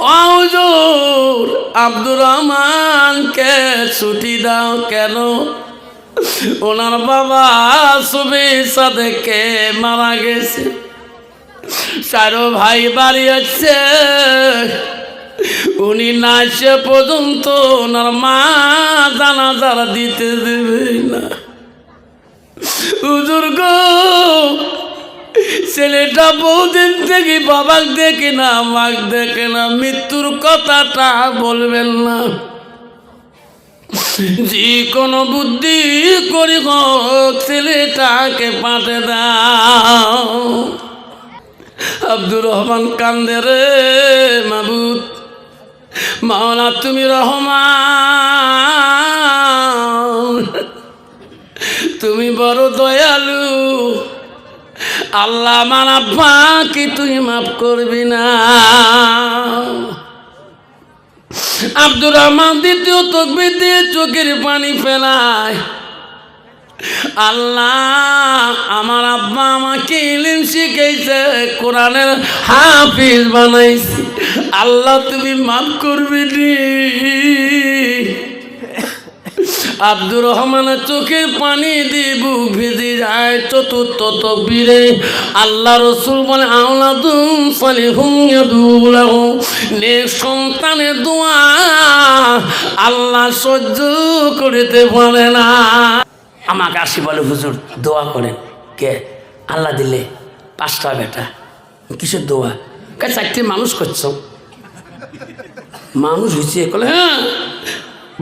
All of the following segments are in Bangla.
অজুর আব্দুর রহমানকে ছুটি দাও কেন? ওনার বাবা সুবি সাদেকে মারা গেছে। চারো ভাই বাড়ি আছে উনি না সে পর্যন্ত ওনার মা জানা যারা দিতে দেবে না। হুজুর গো ছেলেটা বহুদিন থেকে বাবাক দেখে না, মাক দেখে না, মৃত্যুর কথাটা বলবেন না। যে কোনো বুদ্ধি করি ছেলেটাকে পাঠে দাও। আব্দুর রহমান কান্দে রে, মাবুদ। মাওলা, তুমি রহমান। তুমি বড় দয়ালু। আল্লাহ আমার আব্বা, কি তুই মাফ করবি না? আব্দুর রহমান দ্বিতীয় তকবির দিয়ে চোখের পানি ফেলায়। আল্লাহ আমার আব্বা আমাকে ইলিম শিখেছে কোরআনের হাফিজ বানাইছে। আল্লাহ তুমি মাফ করবি আব্দুর রহমানের চোখের পানি দিয়ে বুক ভিজে যায় চতুর্থ তকবীরে। আল্লাহ রসুল বলে আওলাদুম সালিহুম ইয়াদুলাহু। নে সন্তানের দোয়া আল্লাহ সহ্য করিতে পারে না। আমাকে আসি বলে, হুজুর, দোয়া করেন। কে? আল্লাহ দিলে, পাঁচটা বেটা, কিসের দোয়া? কে, চারটে মানুষ করছ। মানুষ হয়েছে কলে হ্যাঁ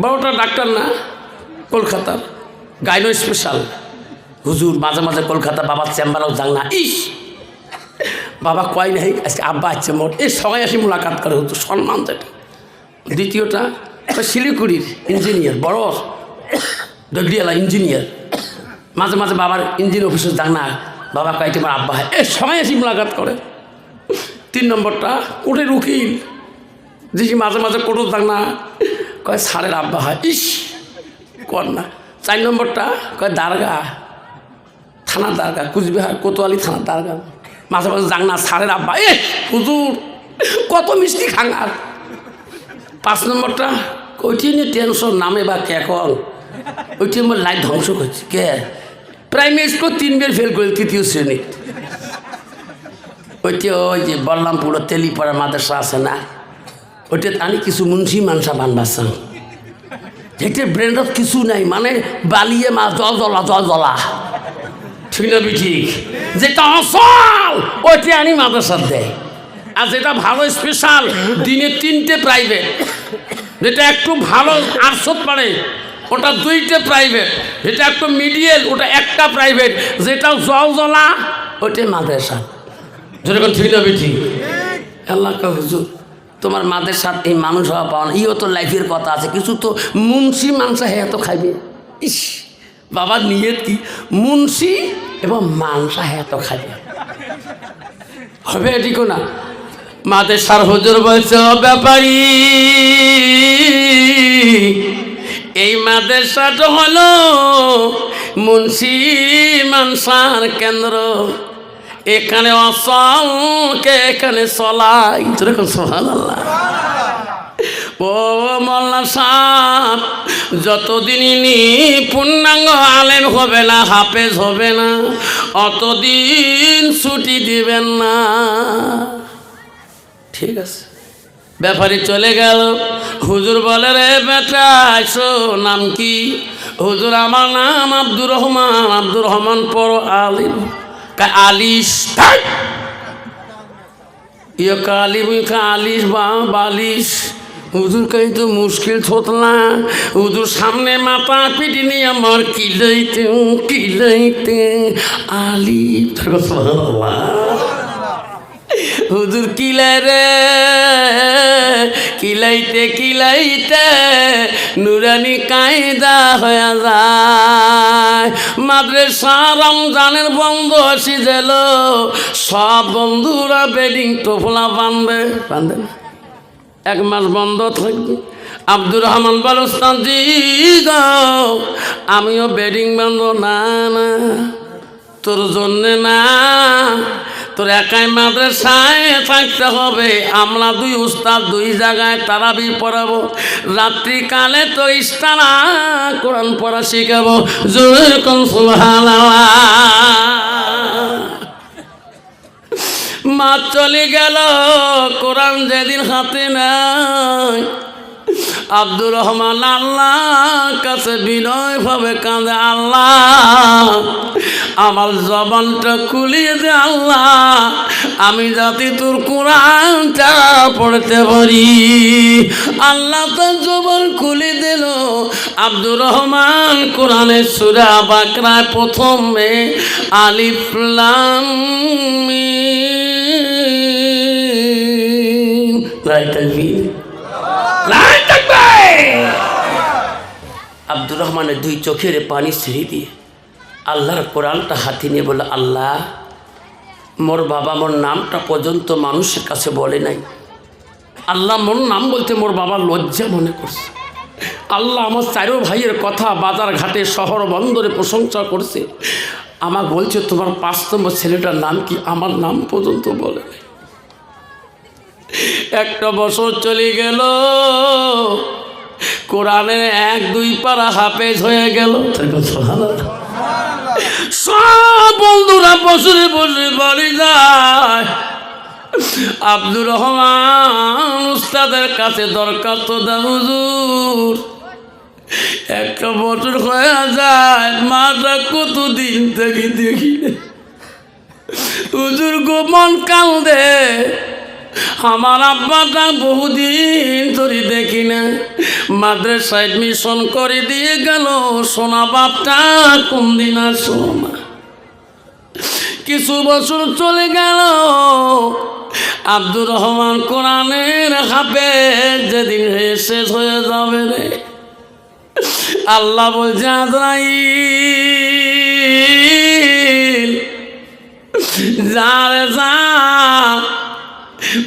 বড়টা ডাক্তার না, কলকাতার। গাইনো স্পেশাল হুজুর, মাঝে মাঝে কলকাতা বাবার চেম্বারও যান না। ইস! বাবা কয় নাই, আজকে আব্বা আছে মোট। এই সবাই আসি মোলাকাত করে, হুজুর, সম্মান যেটা। দ্বিতীয়টা শিলিগুড়ির ইঞ্জিনিয়ার বড়। ডগরিয়ালা ইঞ্জিনিয়ার মাঝে মাঝে বাবার ইঞ্জিন অফিসে যান না। বাবা কয়েকটি আমার আব্বা হয়। এ সবাই আসি মোলাকাত করে। তিন নম্বরটা, কোর্টের উকিল। যে মাঝে মাঝে কোর্টও যান না। কয় সারের আব্বা হয়। ইস, কর না। চার নম্বরটা কয় দারগা। থানার দারগা, কুচবিহার, কোতোয়ালি থানা দারগা। মাঝে মাঝে যান না সারের আব্বা এ হুজুর, কত মিষ্টি খাঙার পাঁচ নম্বরটা ওইটি নিয়ে টেনশন, নামে বা কে কল। ওইটি আমার লাইফ ধ্বংস করছে। কে? প্রাইমারি স্কুল তিন তিনবার ফেল করে তৃতীয় শ্রেণি ওইটি ওই যে বললামপুর তেলিপাড়া মাদ্রাসা আছে না? ওইটা আমি কিছু মুন্সি মানসা বানবাসাম যেটা ব্রেন্ডত কিছু নাই মানে বালিয়ে মাছ জল জ্বলা জল জ্বলা ঠিক না ঠিক? যেটা অসল ওইটা আনি মাদ্রাসার দেয়। আর যেটা ভালো স্পেশাল দিনে তিনটে প্রাইভেট যেটা একটু ভালো আটশো পারে, ওটা দুইটে প্রাইভেট যেটা একটু মিডিয়াল ওটা একটা প্রাইভেট যেটা জল জ্বলা ওইটাই মাদ্রাসা। যেরকম ঠিক না ঠিক? আল্লাহ হুজুর তোমার মাদের সাথে এই মানুষ হওয়া পাওয়া না। ইও তো লাইফের কথা আছে। কিছু তো মুন্সি মাংসা হ্যাঁ তো খাইবে। ইস, বাবার নিয়ত কি? মুন্সি এবং মাংসা হ্যাঁ তো খাইবে। হবে ঠিক না। মাদের সার হুজুর বলছে, "ও ব্যাপারী, এই মাদ্রাসাটা হলো মুন্সি মানসার কেন্দ্র। এখানে অসংকে এখানে চলাই যেরকম সোহান আল্লাহ ও মোল্লা সাপ যতদিনই নি পূর্ণাঙ্গ আলেম হবে না, হাফেজ হবে না, অতদিন ছুটি দিবেন না। ঠিক আছে। ব্যাপারী চলে গেল। হুজুর বলে, রে বেটা আইসো নাম কি? হুজুর, আমার নাম আব্দুর রহমান আব্দুর রহমান পর আলিম। আলিশ। ইয়ে কালিম কা আলিশ বা বালিশ। হুজুর কাই তো মুশকিল থতলা হুজুর সামনে মাথা পিটি নিয়ে আমার কিলাইতে কিলাইতে আলি হুজুর কিলাই রে? কিলাইতে কিলাইতে নুরানি কায়দা হয়ে যায়। মাদ্রাসা রমজানের বন্ধ আসি গেল। সব বন্ধুরা বেডিং টোফলা বাঁধবে বাঁধবে? এক মাস বন্ধ থাকবে। আব্দুর রহমান বলস্তান, জি আমিও বেডিং বান্ধব না না। তোর জন্যে না, তোর একাই মাদ্রাসায় থাকতে হবে। আমরা দুই উস্তাদ দুই জায়গায় তারাবি পড়াবো। রাত্রিকালে তো ইস্তারা কোরআন পড়া শিখাবো। জোর কোন মা চলে গেল, কোরআন যেদিন হাতে নাই আব্দুর রহমান আল্লাহ কাছে বিনয় ভাবে কাঁদে, আল্লাহ, আমার জবানটা খুলিয়ে দে, আল্লাহ, আমি যাতে তোর কোরআনটা পড়তে পারি। আল্লাহ তার জবান খুলে দিল। আব্দুর রহমান কোরআনের সুরা বাকরায় প্রথমে আলিফলাম রাইট আব্দুর রহমানের দুই চোখের পানি ছেড়ে দিয়ে আল্লাহর কোরআনটা হাতে নিয়ে বলে আল্লাহ, মোর বাবা মোর নামটা পর্যন্ত মানুষের কাছে বলে নাই। আল্লাহ মোর নাম বলতে মোর বাবা লজ্জা মনে করছে। আল্লাহ আমার চারো ভাইয়ের কথা বাজার ঘাটে, শহর বন্দরে প্রশংসা করছে। আমার বলছে, তোমার পাঁচ নম্বর ছেলেটার নাম কি? আমার নাম পর্যন্ত বলে নাই। একটা বছর চলে গেল। কোরআনে এক দুই পারা হাফেজ হয়ে গেল। সব বন্ধুরা বসে বসে বাড়ি যায়। আব্দুর রহমান উস্তাদের কাছে দরখাস্ত হুজুর। একটা বছর হয়ে যায় মাটা কতদিন থেকে দেখি। হুজুর গোপন কান্দে। আমার আব্বাটা বহুদিন ধরে দেখি না। মাদ্রাসায় মিশন করে দিয়ে গেল, সোনা বাপটা কোন দিন আর সোনা কিছু বছর চলে গেল, আব্দুর রহমান কোরআনের হাফে যেদিন শেষ হয়ে যাবে রে। আল্লাহ বলছে, আজরাইল যা রে যা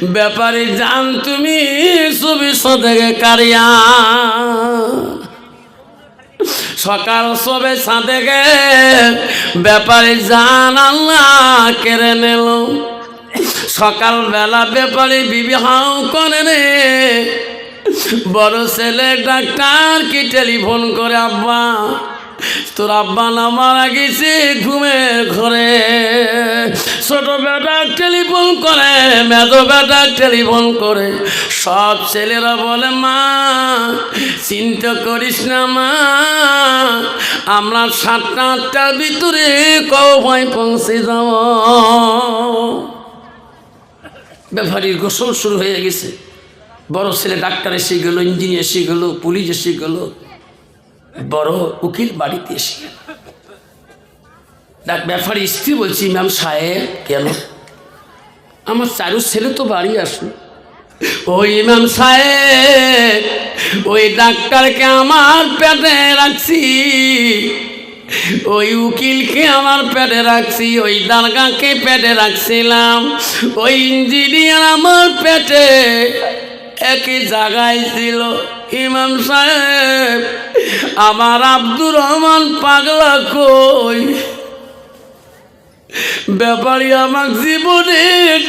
ব্যাপারে জান তুমি ছবি থেকে কারিয়া। সকাল সবে সাঁতে গে ব্যাপারে জান আল্লাহ কেড়ে নিল। সকালবেলা ব্যাপারে বিবাহ করে রে বড় ছেলে ডাক্তার কি টেলিফোন করে, আব্বা? তোর আব্বা না মারা গেছে ঘুমের ঘরে। ছোট বেটা টেলিফোন করে, মেজ বেটা টেলিফোন করে। সব ছেলেরা বলে, মা, চিন্তা করিস না, মা। আমরা সাতটা আটটার ভিতরে কবাই পৌঁছে যাব। ব্যাপারীর গোসল শুরু হয়ে গেছে। বড় ছেলে ডাক্তার এসে গেলো, ইঞ্জিনিয়ার এসে গেলো, পুলিশ এসে গেলো। বড় উকিল বাড়িতে এসে ডাক ব্যাপারী স্ত্রী বলছি, ম্যাম, সাহেব, কেন? আমার চারু ছেলে তো বাড়ি আসুন। ওই ম্যাম সাহেব, ওই ডাক্তারকে আমার পেটে রাখছি। ওই উকিলকে আমার পেটে রাখছি, ওই দারগাকে পেটে রাখছিলাম। ওই ইঞ্জিনিয়ার আমার পেটে একই জায়গায় ছিল। ইমাম সাহেব, আমার আব্দুর রহমান পাগলা কই? ব্যাপারী আমার জীবনে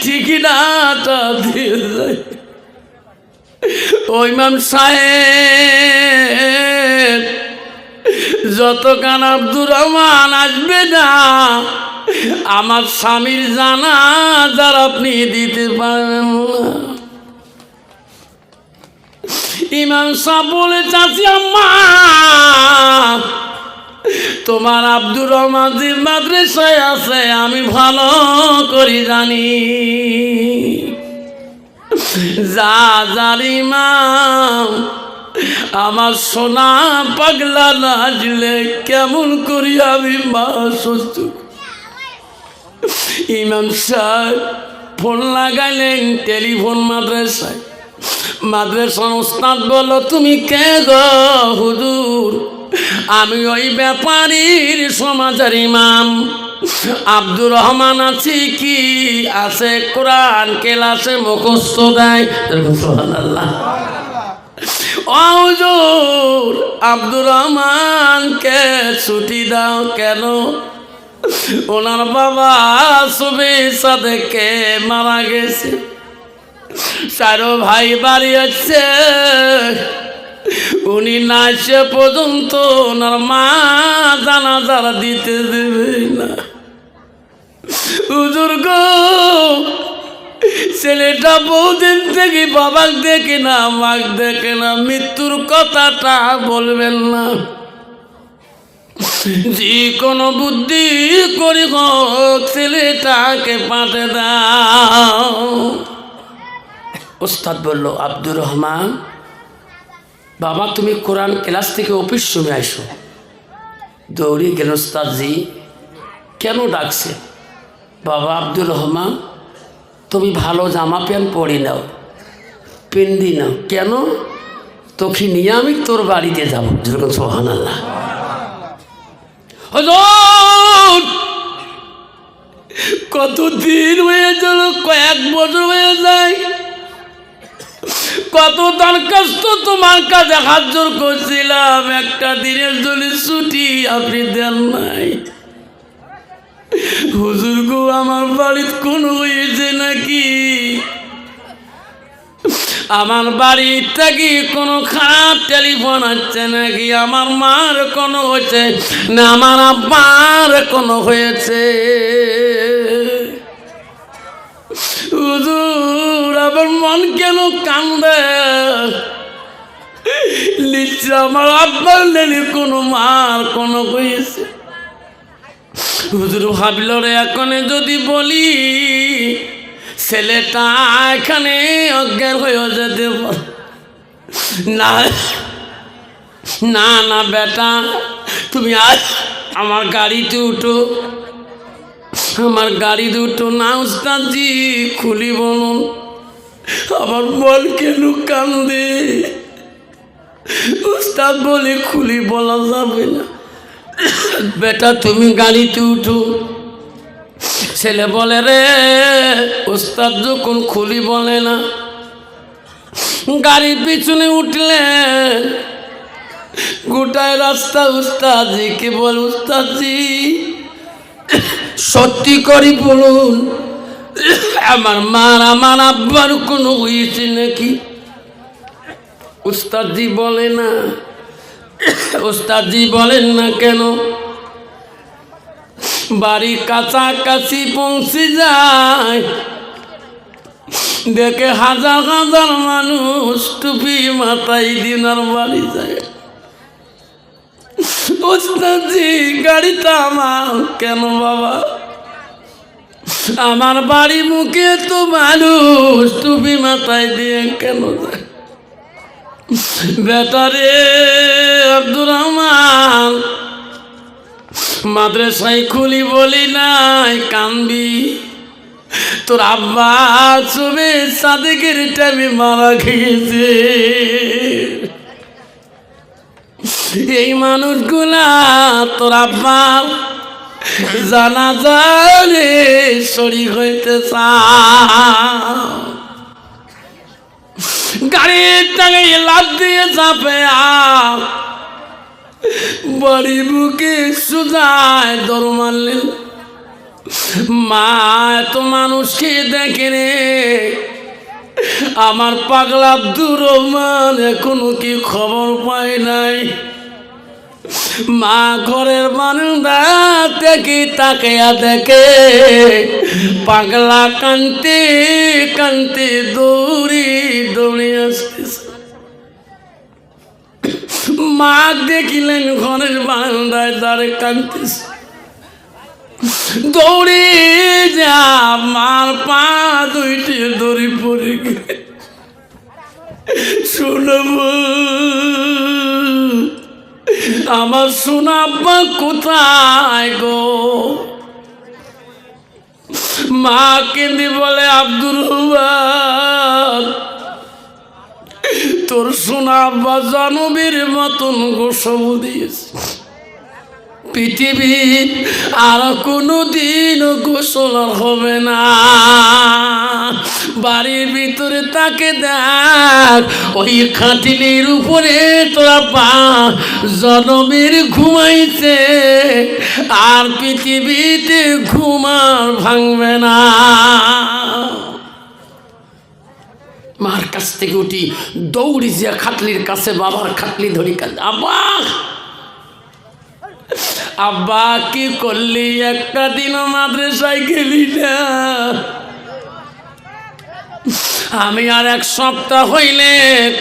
ঠিকানাটা দিয়ে যায় মাম সাহেব যতক্ষণ আব্দুর রহমান আসবে না, আমার স্বামীর জানা যার আপনি দিতে পারবেন না। ইমাম সাহ বলে, চাচি আম্মা, তোমার আব্দুর রহমান যে মাদ্রাসায় আছে, আমি ভালো করি জানি যা জালিমাম আমার সোনা পাগলা নাচলে কেমন করি আমি মা করি? ইমাম সাহেব ফোন লাগাইলেন টেলিফোন মাদ্রাসায় মাদ্রাসার ওস্তাদ বলো, তুমি কে গো হুজুর? আমি ওই ব্যাপারীর সমাজের ইমাম। আব্দুর রহমান আছি কি? আছে কোরআন কেলাসে মুখস্থ দেয়। ও হুজুর, আব্দুর রহমানকে ছুটি দাও কেন? ওনার বাবা সুবি সাদেকে মারা গেছে। চারো ভাই বাড়ি আছে। উনি না পর্যন্ত ওনার মা জানা যারা দিতে দেবে না। হুজুর গো, ছেলেটা বহুদিন থেকে বাবাক দেখে না, মাক দেখে না, মৃত্যুর কথাটা বলবেন না। যে কোনো বুদ্ধি করি হোক, ছেলেটাকে পাঠে দাও। ওস্তাদ বলল, আব্দুর রহমান, বাবা তুমি কোরআন ক্লাস থেকে অফিস সময় আসো দৌড়ি গেল ওস্তাদজি কেন ডাকছে? বাবা আব্দুর রহমান, তুমি ভালো জামা প্যান্ট পরে নাও, পেন্দি নাও। কেন? তোকে নিয়ে আমি তোর বাড়িতে যাব। যেরকম সোহান আল্লাহ হজর কত হয়ে গেল? কয়েক বছর হয়ে যায়। কত দরখাস্ত তোমার কাছে হাত জোর করছিলাম। একটা দিনের জন্য ছুটি আপনি দেন নাই। হুজুর গো, আমার বাড়ির কোন হয়েছে নাকি? আমার বাড়ি থেকে কোনো খারাপ টেলিফোন আসছে নাকি? আমার মার কোনো হয়েছে না আমার আব্বার কোনো হয়েছে? হুজুর আমার মন কেন কান্দে? লিচ্ছে আমার আব্বার নেই কোনো মার, কোনো হয়েছে হুজুর ভাবল রে, এখন যদি বলি, ছেলেটা এখানে অজ্ঞান হয়ে যেতে পারে। না না না, বেটা, তুমি আজ আমার গাড়িতে উঠো। আমার গাড়িতে উঠো, না, উস্তাদজি, খুলি বলুন। আমার বল কেন কান্দে? উস্তাদ বলে খুলি বলা যাবে না। বেটা, তুমি গাড়িতে উঠো। ছেলে বলে, রে, উস্তাদ যখন খুলি বলে না, গাড়ির পিছনে উঠলে গোটায় রাস্তা উস্তাদজি কে বল, উস্তাদজি, সত্যি করি বলুন আমার মার আমার আব্বার কোনো হয়েছে নাকি? উস্তাদজি বলে না। ওস্তাদজি বলেন না কেন? বাড়ি কাছাকাছি পৌঁছে যায়। দেখে হাজার হাজার মানুষ টুপি মাথায় দিনার বাড়ি যায়। ওস্তাদজি গাড়িটা আমার কেন বাবা? আমার বাড়ি মুখে তো মানুষ টুপি মাথায় দিয়ে কেন বেটারে আব্দুর রহমান, মাদ্রাসায় খুলি বলি নাই কানবি তোর আব্বা ছবি সাদেকের টাইমে মারা খেয়েছে এই মানুষগুলা তোর আব্বা জানা জানে শরীর হইতে চা গাড়ির টাঙে লাভ দিয়ে চাপে বাড়ি বুকে সুজায় দর মারলেন। মা, এত মানুষকে দেখে রে? আমার পাগলা আব্দুর রহমান, এখনও কি খবর পায় নাই? মা ঘরের মানুষরা দেখি তাকিয়া দেখে। পাগলা কান্তি কান্তি দৌড়ি দৌড়ি আসতেছে। মা দেখিলেন ঘরের বারান্দায় দাঁড়ে কান্তিছে দৌড়ে যা, মার পা দুইটি দড়ি পড়ে গেলে শুনব। আমার সোনাব্বা কোথায় গো? মা কেন্দি বলে আব্দুর রহমান তোর সোনাব্বা জানবীর মতন গোসব দিয়েছে। পৃথিবীর আর কোনো দিন গোসল হবে না। বাড়ির ভিতরে তাকে দেখ, ওই খাটিলির উপরে তোরা পা জনমের ঘুমাইছে, আর পৃথিবীতে ঘুমার ভাঙবে না। মার কাছ থেকে উঠি, দৌড়ি যে খাটলির কাছে, বাবার খাটলি ধরি কাছে আব্বা! আব্বা, কি করলি? একটা দিন মাদ্রাসায় গেলি না। আমি আর এক সপ্তাহ হইলে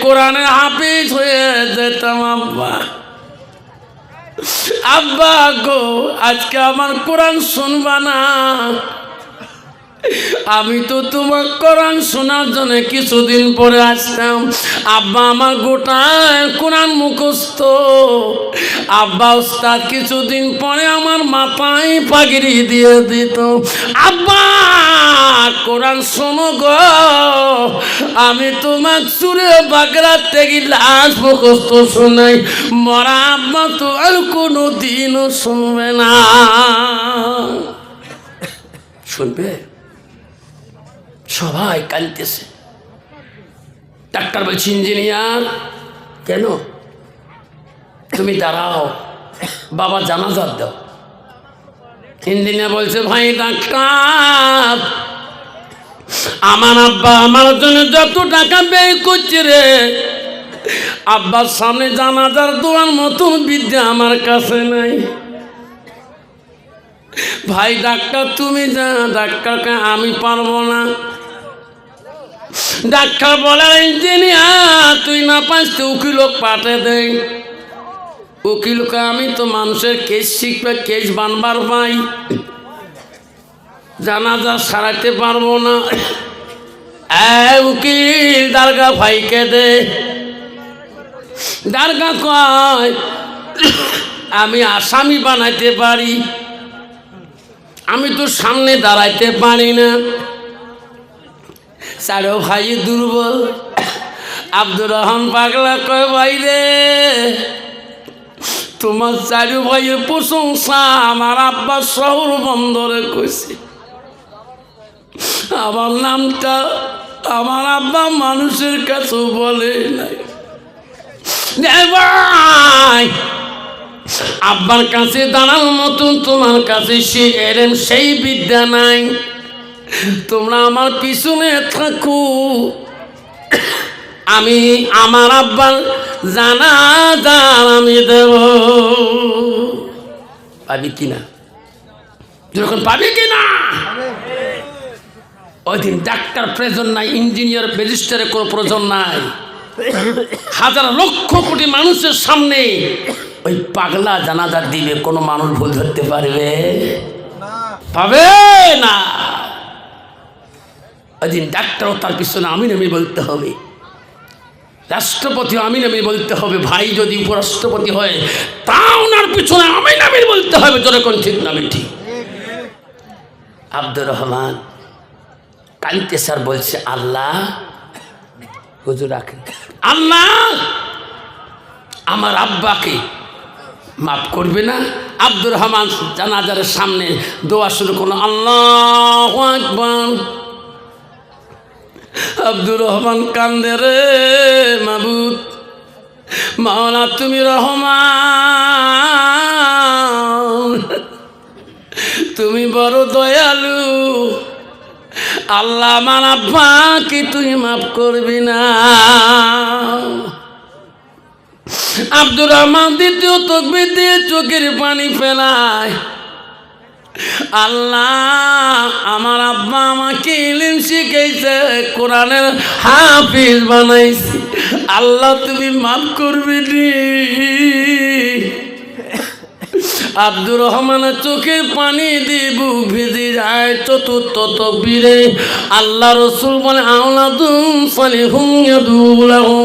কোরআনে হাফিজ হয়ে যেতাম, আব্বা। আব্বা গো, আজকে আমার কোরআন শুনবা না। আমি তো তোমার কোরআন শোনার জন্য কিছুদিন পরে আসতাম। আব্বা আমার গোটা কোরআন মুখস্থ। আব্বা উস্তাদ কিছুদিন পরে আমার মাথায় পাগড়ি দিয়ে দিত। আব্বা, কোরআন শোনো গো। আমি তোমার সুরে বাগড়ার থেকে লাশ মুখস্থ শোনাই। মরা আব্বা তো আর কোনো দিনও শুনবে না। শুনবে? সবাই কাঁদতেছে। ডাক্তার বলছি, ইঞ্জিনিয়ার, কেন? তুমি দাঁড়াও, বাবা জানাজার দাও। ইঞ্জিনিয়ার বলছে, ভাই, ডাক্তার, আমার আব্বা আমার জন্য যত টাকা ব্যয় করছে রে, আব্বার সামনে জানাজার দোয়ার মতন বিদ্যা আমার কাছে নাই। ভাই, ডাক্তার, তুমি যা, ডাক্তারকে আমি পারব না। ডাক্তার বলে ইঞ্জিনিয়ার, তুই না পাস তো উকিল পাঠে দেয় উকিলকে, আমি তো মানুষের কেস শিখবে কেস বানবার পাই। জানাজা সারাইতে পারব না। উকিল, দারগা ভাইকে দে। দারগা কয়, আমি আসামি বানাইতে পারি। আমি তো সামনে দাঁড়াইতে পারি না। চারো ভাই দুর্বল। আব্দুর রহমান পাগলা কয়, ভাই রে, তোমার চারু ভাইয়ের প্রশংসা আমার আব্বা শহর বন্দরে কইছে। আমার নামটা আমার আব্বা মানুষের কাছে বলে নাই। ভাই, আব্বার কাছে দাঁড়ানোর মতন, তোমার কাছে সে এরেন সেই বিদ্যা নাই। তোমরা আমার পিছনে থাকো। আমি আমার আব্বার জানা জান আমি দেব। পাবি কিনা? যখন পাবি কিনা? ওই দিন ডাক্তার প্রয়োজন নাই, ইঞ্জিনিয়ার ম্যাজিস্ট্রেটের কোনো প্রয়োজন নাই। হাজার লক্ষ কোটি মানুষের সামনে ওই পাগলা জানাজার দিবে, কোনো মানুষ ভুল ধরতে পারবে? পাবে না? ওই ডাক্তারও তার পিছনে আমি নামি বলতে হবে। রাষ্ট্রপতি আমি নামি বলতে হবে। ভাই যদি উপরাষ্ট্রপতি হয়, তা ওনার পিছনে আমি নামি বলতে হবে। যখন ঠিক নামে ঠিক? আব্দুর রহমান কালিতে স্যার বলছে, আল্লাহ, হুজুর রাখেন। আল্লাহ, আমার আব্বাকে মাফ করবে না। আব্দুর রহমান জানাজারের সামনে দোয়া শুরু করল, আল্লাহ আকবার। আব্দুর রহমান কান্দে রে মাবুদ। মাওলা তুমি রহমান। তুমি বড় দয়ালু। আল্লাহ আমার আব্বাকে তুই মাফ করবি না। আব্দুর রহমান দ্বিতীয় তকবির দিয়ে চোখের পানি ফেলায়। আল্লাহ আমার আব্বা আমাকে ইলিম কোরআনের হাফিজ বানাইছে, আল্লাহ তুমি মাফ করবি আব্দুর রহমানের চোখের পানি দিয়ে বুক ভিজে যায়, চতুর্থ তকবীরে। আল্লাহ রসুল বলে আওলাদুম সালিহুম ইয়াদুলাহু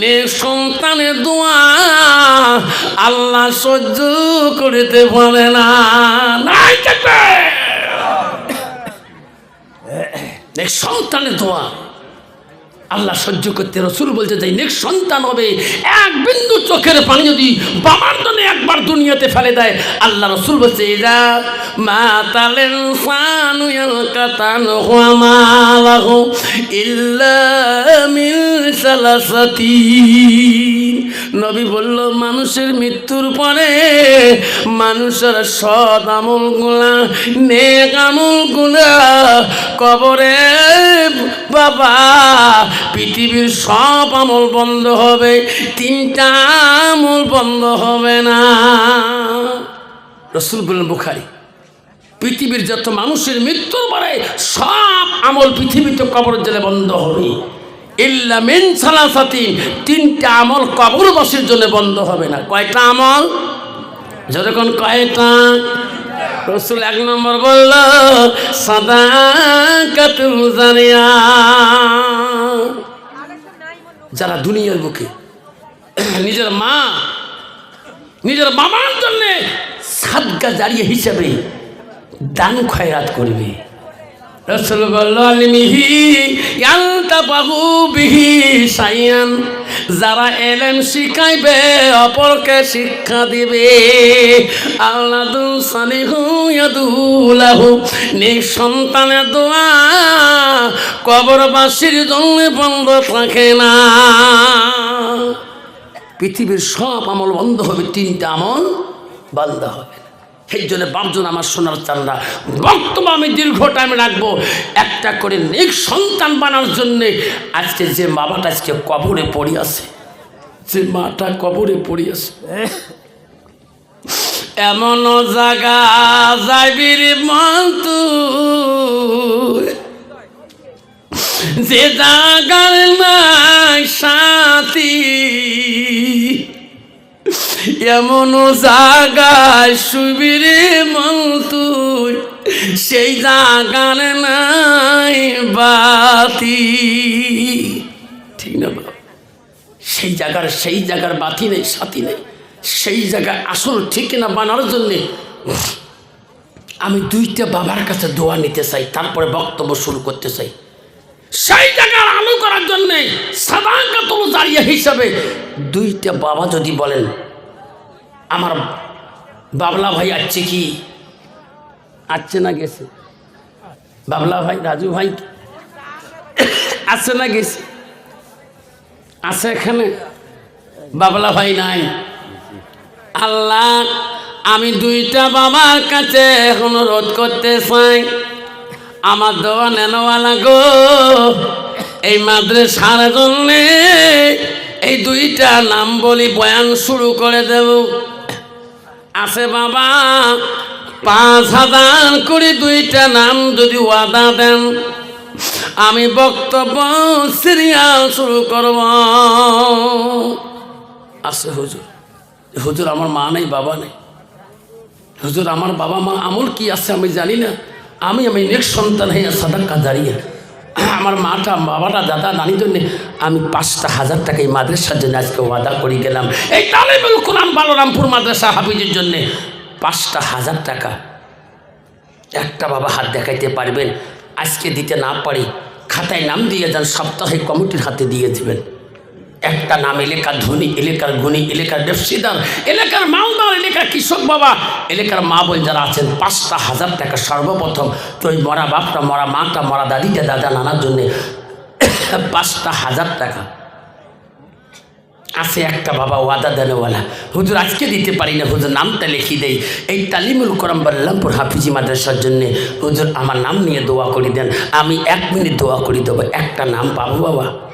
নে সন্তানের দোয়া আল্লাহ সহ্য করিতে পারে না। নাই কাটে নে সন্তানের দোয়া আল্লাহ সহ্য করতে, রসুল বলছে যে নেক্সট সন্তান হবে, এক বিন্দু চোখের পানি যদি বাবার জন্য একবার দুনিয়াতে ফেলে দেয়, আল্লাহ রসুল বলছে এরা মা তালেন নবী বলল, মানুষের মৃত্যুর পরে মানুষের সৎ আমলগুলা নেক আমলগুলা কবরে বাবা পৃথিবীর সব আমল বন্ধ হবে, তিনটা আমল বন্ধ হবে না। রসুল বললেন বুখারি, পৃথিবীর যত মানুষের মৃত্যুর পরে সব আমল পৃথিবীতে কবর জেলে বন্ধ হবে। ইল্লা মিন সালাসাতি তিনটা আমল কবরবাসীর জন্য বন্ধ হবে না। কয়টা আমল? যতক্ষণ কয়টা? রসুল এক নম্বর বলল, সাদা যারা দুনিয়ার বুকে নিজের মা, নিজের বাবার জন্যে সাদগা জারিয়ে হিসেবে দান খয়রাত করবে। রসুল বলল, আলমিহি ইয়ালতাবাহু বিহি সাইয়ান। যারা এলেম শিখাইবে, অপরকে শিক্ষা দিবে আল্লাদু সালিহু ইয়াদুলাহু নে সন্তানের দোয়া কবরবাসীর জন্য বন্ধ থাকে না পৃথিবীর সব আমল বন্ধ হবে, তিনটা আমল বন্ধ হবে। সেই জন্য বাপজন আমার সোনার চান্দা বক্তব্য আমি দীর্ঘ টাইম রাখব। একটা করে নেক সন্তান বানার জন্যে আজকে যে বাবাটা আজকে কবরে পড়ে আছে, যে মাটা কবরে পড়ে আছে, এমন জায়গা যাইবির মন্তু যে জাগার নাই সাথী। এমন জাগায় সুবিরে মন তুই সেই জাগার নাই বাতি। ঠিক না বাবা? সেই জায়গার সেই জায়গার বাতি নেই সাথী নেই। সেই জায়গায় আসল ঠিকানা বানার জন্যে আমি দুইটা বাবার কাছে দোয়া নিতে চাই, তারপরে বক্তব্য শুরু করতে চাই। সেই জায়গার আলু করার জন্যে সাদা কাতল জারিয়া হিসাবে দুইটা বাবা যদি বলেন, আমার বাবলা ভাই আসছে কি? আসছে না গেছে। বাবলা ভাই, রাজু ভাই আসছে না গেছে। আছে এখানে, বাবলা ভাই নাই। আল্লাহ, আমি দুইটা বাবার কাছে অনুরোধ করতে চাই। আমার দোয়া নেনওয়ালা গো, এই মাদ্রাসার জন্যে এই দুইটা নাম বলি বয়ান শুরু করে দেব। আছে বাবা, পাঁচ হাজার করে দুইটা নাম যদি ওয়াদা দেন, আমি বক্তব্য সিরিয়াল শুরু করব। আছে হুজুর হুজুর আমার মা নেই, বাবা নেই। হুজুর, আমার বাবা মা আমল কি আছে আমি জানি না। আমি আমি নেক্সট সন্তান হয়ে সাদাক্কা দাঁড়িয়ে আমার মাটা, বাবাটা, দাদা, নানির জন্য আমি পাঁচটা হাজার টাকা এই মাদ্রাসার জন্য আজকে ওয়াদা করে গেলাম। এই তালিমুল কোরআন বালরামপুর মাদ্রাসা হাফিজের জন্য পাঁচটা হাজার টাকা। একটা বাবা হাত দেখাইতে পারবেন, আজকে দিতে না পারি, খাতায় নাম দিয়ে যান, সপ্তাহে কমিটির হাতে দিয়ে দিবেন। একটা নাম, এলাকার ধনী, এলাকার গুণী, এলাকার ব্যবসাদার এলাকার মালদার এলাকার কৃষক বাবা, এলাকার মা বোন যারা আছেন, পাঁচটা হাজার টাকা সর্বপ্রথম। তো ওই মরা বাপটা, মরা মাটা, মরা দাদিটা, দাদা, নানার জন্যে পাঁচটা হাজার টাকা। আছে একটা বাবা, ওয়াদা দেনওয়ালা। হুজুর, আজকে দিতে পারি না, হুজুর, নামটা লিখি দেই। এই তালিমুল করম বাল্লামপুর হাফিজি মাদ্রাসার জন্যে হুজুর, আমার নাম নিয়ে দোয়া করে দেন। আমি এক মিনিট দোয়া করে দেবো, একটা নাম পাবো বাবা?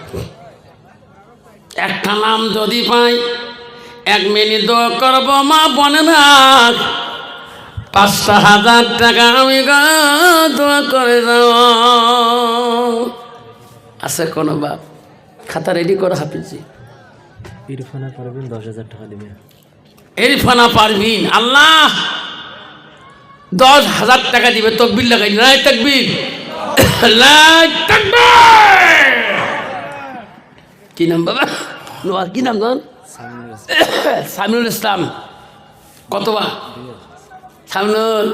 একটা নাম যদি পাই এক মিনিট দোয়া করব মা বনে না পাঁচটা হাজার টাকা আমি গো দোয়া করে দেব আছে কোনো বাপ? খাতা রেডি করো হাফিজি। ইরফানা পারবেন দশ হাজার টাকা দিবেন এরফানা পারবিন আল্লাহ! দশ হাজার টাকা দিবে তকবির লাগাই নাই তকবির। লাই তাকবীর। কি নাম বাবা? নোয়া কি নাম জান? সামিনুল ইসলাম। কত বা? সামিনুল,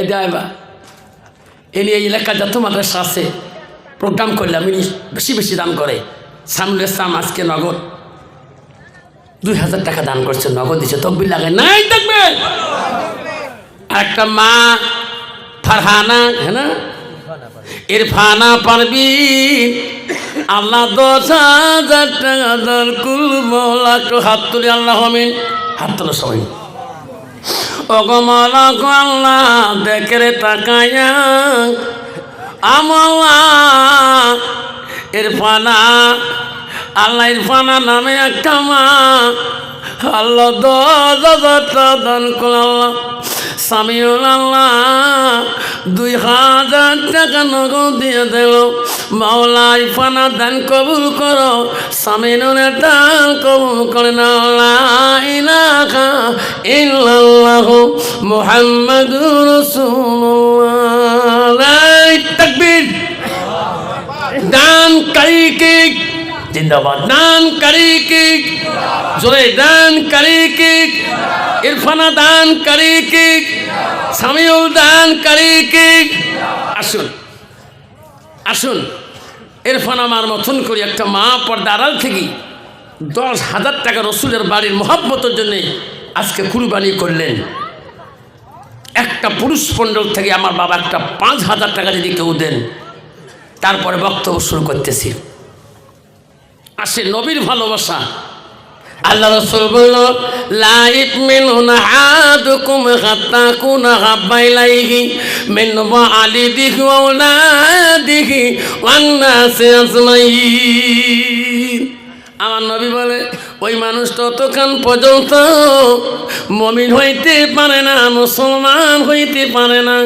এই দেয় বা এ নিয়ে এই এলাকার যত মাদ্রাসা আছে প্রোগ্রাম করলাম ইনি বেশি বেশি দান করে। সামুল ইসলাম আজকে নগদ দুই হাজার টাকা দান করছে, নগদ দিচ্ছে তকবির লাগে নাই দেখবে আর একটা মা, ফারহানা হ্যাঁ ইরফানা পারবি। আল্লাহ দশ হাজার টাকা দান হাত তুলি, আল্লাহ হমিন হাত তোলো সবাই। অগমলক আল্লাহ, দেখে তাকায়া। আমলা ইরফানা, আল্লাহ ইরফানা নামে একটা মা। আল্লাহ দশ হাজার টাকা দান করল আল্লাহ। সামিউল আল্লাহ, দুই হাজার টাকা নগদ দিয়ে দিল। মাওলা ইরফানা দান কবুল করো সামিনুলের দান কবুল করে না ইল্লাল্লাহু মুহাম্মাদুর রাসূলুল্লাহ। তাকবীর। দান কারি কি জিন্দাবাদ। দান কারি কি? জোরে দান কারি কি? ইরফানা দান কারি কি? সামিউল দান কারি কি? আসুন আসুন। ইরফান আমার মতন করে একটা মা পর্দা আড়াল থেকে দশ হাজার টাকা রসুলের বাড়ির মহাব্বতের জন্য আজকে কুরবানি করলেন। একটা পুরুষ মণ্ডল থেকে আমার বাবা একটা পাঁচ হাজার টাকা যদি কেউ দেন, তারপরে বক্তব্য শুরু করতেছি। আসে নবীর ভালোবাসা। আল্লাহ রসুল বলল লাইট মেনু না হাদুকুম হাত্তা কুনা হাব্বাইলাইহি মিন আলি দিহি ওয়ালা দিহি ওয়ান্নাসি আজমাইন। আমার নবী বলে ওই মানুষ ততক্ষণ পর্যন্ত মমিন হইতে পারে না, মুসলমান হইতে পারে না।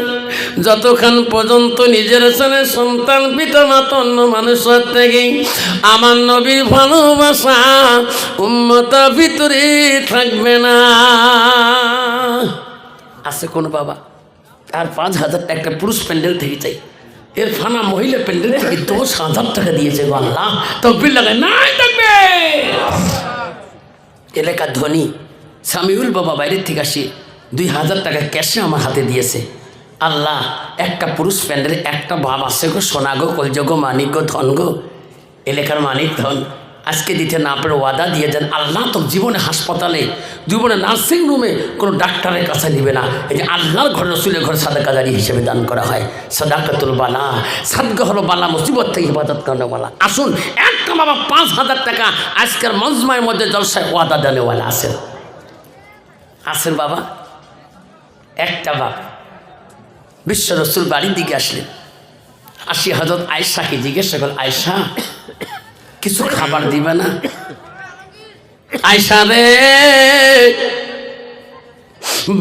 যতক্ষণ পর্যন্ত নিজের ছেলে, সন্তান পিতা মাতা অন্য মানুষের থেকে আমার নবীর ভালোবাসা উন্মতার ভিতরে থাকবে না। আছে কোন বাবা? তার পাঁচ হাজার টাকা একটা পুরুষ প্যান্ডেল থেকে চাই। এর ফানা মহিলা প্যান্ডেল থেকে দশ হাজার টাকা দিয়েছে গো তো লাগে নাই থাকবে এলাকার ধনী সামিউল বাবা বাইরের থেকে আসে, দুই হাজার টাকা ক্যাশে আমার হাতে দিয়েছে। আল্লাহ, একটা পুরুষ প্যান্ডেলে একটা ভাব আছে গো সোনাগো গো কলযোগ মানিক গো, ধন গো, এলাকার মানিক ধন। আজকে দিতে না পেরে ওয়াদা দিয়ে যান। আল্লাহ তো জীবনে হাসপাতালে, জীবনে নার্সিং রুমে কোনো ডাক্তারের কাছে নিবে না। এই যে আল্লাহর ঘরে, রসুলের ঘরে সাদাকাদারি হিসেবে দান করা হয়। সাদাকাতুল বালা সাদগা হলো বালা, মুসিবত থেকে হেফাজত করানো বালা। আসুন একটা বাবা পাঁচ হাজার টাকা আজকের মজমায়ের মধ্যে জলসায় ওয়াদা দেনেওয়ালা আসেন। আসেন বাবা। একটা বাবা বিশ্ব রসুল বাড়ির দিকে আসলেন। আসি হজরত আয়সাকে জিজ্ঞাসা করল আয়সা কিছু খাবার দিবে না। আয়সা রে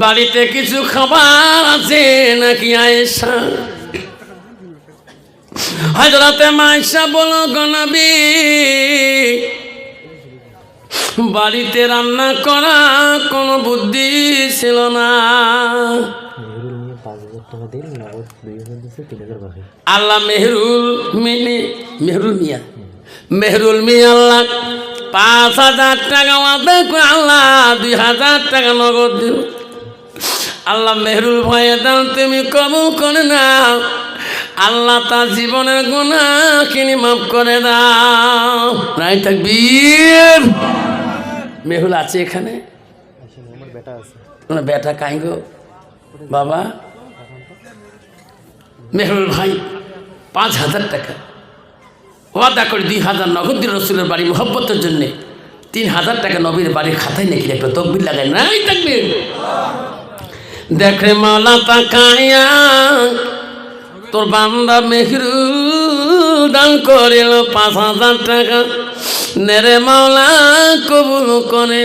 বাড়িতে কিছু খাবার আছে নাকি আয়সা হজরতে মাইসা বলো গনবী বাড়িতে রান্না করা কোনো বুদ্ধি ছিল না। আল্লাহ মেহরুল মিনি মেহরুল মিয়া। মেহরুল মিয়া আল্লাহ পাঁচ হাজার টাকা আল্লাহ, দুই হাজার টাকা নগদ দিল আল্লাহ মেহরুল ভয়ে দাও তুমি কবুল করে নাও। আল্লাহ তার জীবনের গুণা কিনি মাফ করে দাও। নাই থাকবীর মেহুল আছে এখানে? বেটা কাই গো? বাবা? মেহরুল ভাই, পাঁচ হাজার টাকা। ওয়াদা করে দুই হাজার নগদ রসুলের বাড়ি মোহব্বতের জন্যে তিন হাজার টাকা নবীর বাড়ির খাতায় নাকি একটা তকবির লাগায় নাই তাকবির। দেখে মালা তাকাইয়া তোর বান্দা মেহরুল দান করিল পাঁচ হাজার টাকা, নেরে মাওলা কবুল করে